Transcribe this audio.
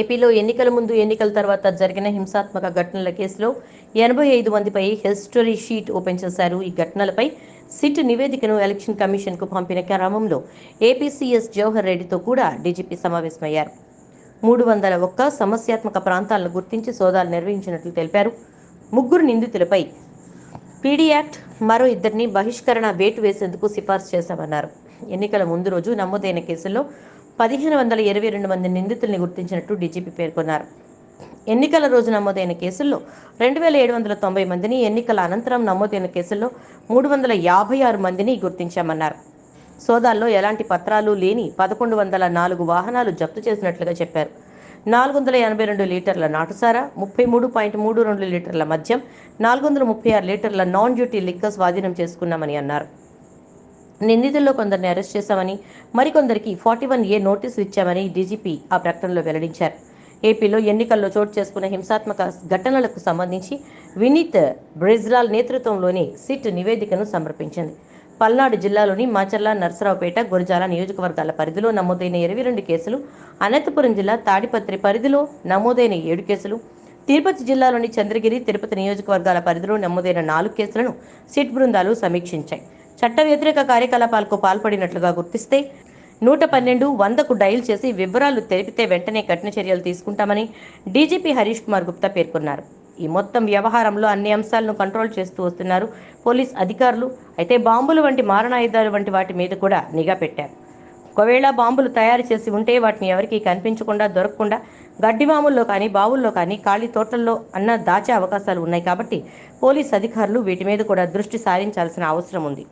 ఏపీలో ఎన్నికల ముందు ఎన్నికల తర్వాత జరిగిన హింసాత్మక ఘటనల కేసులో ఎనభై ఐదు మందిపై హిస్టరీ షీట్ ఓపెన్ చేశారు. ఈ ఘటనలపై సిట్ నివేదికను ఎలక్షన్ కమిషన్కు పంపిన క్రమంలో ఏపీసీఎస్ జవహర్ రెడ్డితో కూడా డీజీపీ సమావేశమయ్యారు. మూడు వందల ఒక్క సమస్యాత్మక ప్రాంతాలను గుర్తించి సోదాలు నిర్వహించినట్లు తెలిపారు. ముగ్గురు నిందితులపై పీడీ యాక్ట్ మరో ఇద్దరిని బహిష్కరణ వేటు వేసేందుకు సిఫార్సు చేశామన్నారు. ఎన్నికల ముందు రోజు నమోదైన కేసుల్లో పదిహేను వందల ఇరవై రెండు మంది నిందితుల్ని గుర్తించినట్టు డీజీపీ పేర్కొన్నారు. ఎన్నికల రోజు నమోదైన కేసుల్లో రెండు వేల ఏడు వందల తొంభై మందిని ఎన్నికల అనంతరం నమోదైన కేసుల్లో మూడు వందల యాభై ఆరు మందిని గుర్తించామన్నారు. సోదాల్లో ఎలాంటి పత్రాలు లేని పదకొండు వందల నాలుగు వాహనాలు జప్తు చేసినట్లుగా చెప్పారు. నాలుగు వందల ఎనభై రెండు లీటర్ల నాటుసారా ముప్పై మూడు పాయింట్ మూడు రెండు లీటర్ల మద్యం నాలుగు వందల ముప్పై ఆరు లీటర్ల నాన్ డ్యూటీ లిక్కర్ స్వాధీనం చేసుకున్నామని అన్నారు. నిందితుల్లో కొందరిని అరెస్ట్ చేశామని మరికొందరికి ఫార్టీ వన్ ఏ నోటీసులు ఇచ్చామని డీజీపీ ఆ ప్రకటనలో వెల్లడించారు. ఏపీలో ఎన్నికల్లో చోటు చేసుకున్న హింసాత్మక ఘటనలకు సంబంధించి వినీత్ బ్రిజ్లాల్ నేతృత్వంలోని సిట్ నివేదికను సమర్పించింది. పల్నాడు జిల్లాలోని మాచర్ల నర్సరావుపేట గురజాల నియోజకవర్గాల పరిధిలో నమోదైన ఇరవై రెండు కేసులు అనంతపురం జిల్లా తాడిపత్రి పరిధిలో నమోదైన ఏడు కేసులు తిరుపతి జిల్లాలోని చంద్రగిరి తిరుపతి నియోజకవర్గాల పరిధిలో నమోదైన నాలుగు కేసులను సిట్ బృందాలు సమీక్షించాయి. చట్ట వ్యతిరేక కార్యకలాపాలకు పాల్పడినట్లుగా గుర్తిస్తే నూట పన్నెండు వందకు డయల్ చేసి వివరాలు తెలిపితే వెంటనే కఠిన చర్యలు తీసుకుంటామని డీజీపీ హరీష్ కుమార్ గుప్తా పేర్కొన్నారు. ఈ మొత్తం వ్యవహారంలో అన్ని అంశాలను కంట్రోల్ చేస్తూ వస్తున్నారు పోలీస్ అధికారులు. అయితే బాంబులు వంటి మారణాయుధాలు వంటి వాటి మీద కూడా నిఘా పెట్టారు. ఒకవేళ బాంబులు తయారు చేసి ఉంటే వాటిని ఎవరికీ కనిపించకుండా దొరకకుండా గడ్డిమాముల్లో కానీ బావుల్లో కానీ ఖాళీ తోటల్లో అన్న దాచే అవకాశాలు ఉన్నాయి కాబట్టి పోలీస్ అధికారులు వీటి మీద కూడా దృష్టి సారించాల్సిన అవసరం ఉంది.